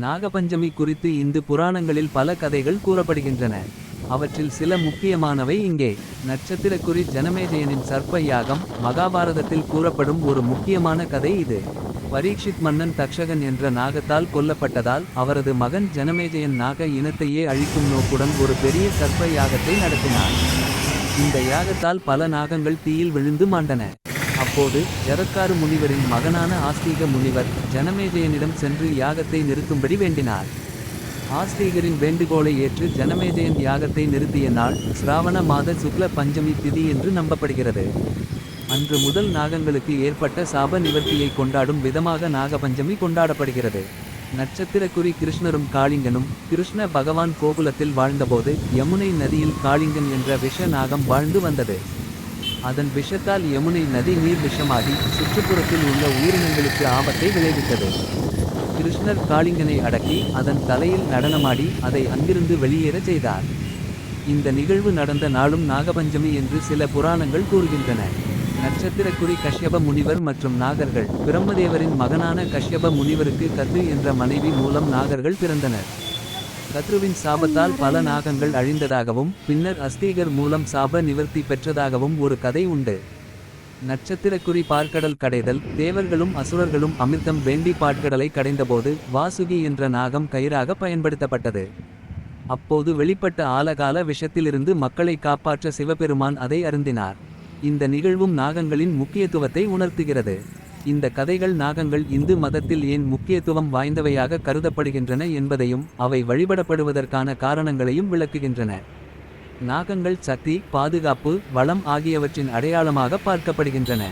நாகபஞ்சமி குறித்து இந்து புராணங்களில் பல கதைகள் கூறப்படுகின்றன. அவற்றில் சில முக்கியமானவை இங்கே. நட்சத்திரக்குறி ஜனமேஜயனின் சர்ப்ப யாகம் மகாபாரதத்தில் கூறப்படும் ஒரு முக்கியமான கதை இது. பரீட்சித் மன்னன் தக்ஷகன் என்ற நாகத்தால் கொல்லப்பட்டதால் அவரது மகன் ஜனமேஜயன் நாக இனத்தையே அழிக்கும் நோக்குடன் ஒரு பெரிய சர்ப்ப யாகத்தை நடத்தினார் இந்த யாகத்தால் பல நாகங்கள் தீயில் விழுந்து மாண்டன. அப்போது ஜரத்காரு முனிவரின் மகனான ஆஸ்தீக முனிவர் ஜனமேஜயனிடம் சென்று யாகத்தை நிறுத்தும்படி வேண்டினார். ஆஸ்தீகரின் வேண்டுகோளை ஏற்று ஜனமேஜயன் யாகத்தை நிறுத்திய நாள் சிராவண மாத சுக்ல பஞ்சமி திதி என்று நம்பப்படுகிறது. அன்று முதல் நாகங்களுக்கு ஏற்பட்ட சாப நிவர்த்தியை கொண்டாடும் விதமாக நாகபஞ்சமி கொண்டாடப்படுகிறது. நட்சத்திரக்குறி கிருஷ்ணரும் காளிங்கனும் கிருஷ்ண பகவான் கோகுலத்தில் வாழ்ந்தபோது யமுனை நதியில் காளிங்கன் என்ற விஷ நாகம் வாழ்ந்து வந்தது. அதன் விஷத்தால் யமுனை நதி நீர் விஷமாகி சுற்றுப்புறத்தில் உள்ள உயிரினங்களுக்கு ஆபத்தை விளைவித்தது. கிருஷ்ணர் காளிங்கனை அடக்கி அதன் தலையில் நடனமாடி அதை அங்கிருந்து வெளியேறச் செய்தார். இந்த நிகழ்வு நடந்த நாளும் நாகபஞ்சமி என்று சில புராணங்கள் கூறுகின்றன. நட்சத்திரக்குறி கஷ்யப முனிவர் மற்றும் நாகர்கள் பிரம்மதேவரின் மகனான கஷ்யப முனிவருக்கு கத்து என்ற மனைவி மூலம் நாகர்கள் பிறந்தனர். கத்ருவின் சாபத்தால் பல நாகங்கள் அழிந்ததாகவும் பின்னர் அஸ்தீகர் மூலம் சாப நிவர்த்தி பெற்றதாகவும் ஒரு கதை உண்டு. நட்சத்திரக்குறி பார்க்கடல் கடைதல் தேவர்களும் அசுரர்களும் அமிர்தம் வேண்டி பாட்கடலை கடைந்தபோது வாசுகி என்ற நாகம் கயிறாக பயன்படுத்தப்பட்டது. அப்போது வெளிப்பட்ட ஆலகால விஷத்திலிருந்து மக்களை காப்பாற்ற சிவபெருமான் அதை அருந்தினார். இந்த நிகழ்வும் நாகங்களின் முக்கியத்துவத்தை உணர்த்துகிறது. இந்த கதைகள் நாகங்கள் இந்து மதத்தில் ஏன் முக்கியத்துவம் வாய்ந்தவையாக கருதப்படுகின்றன என்பதையும் அவை வழிபடப்படுவதற்கான காரணங்களையும் விளக்குகின்றன. நாகங்கள் சக்தி பாதுகாப்பு வளம் ஆகியவற்றின் அடையாளமாக பார்க்கப்படுகின்றன.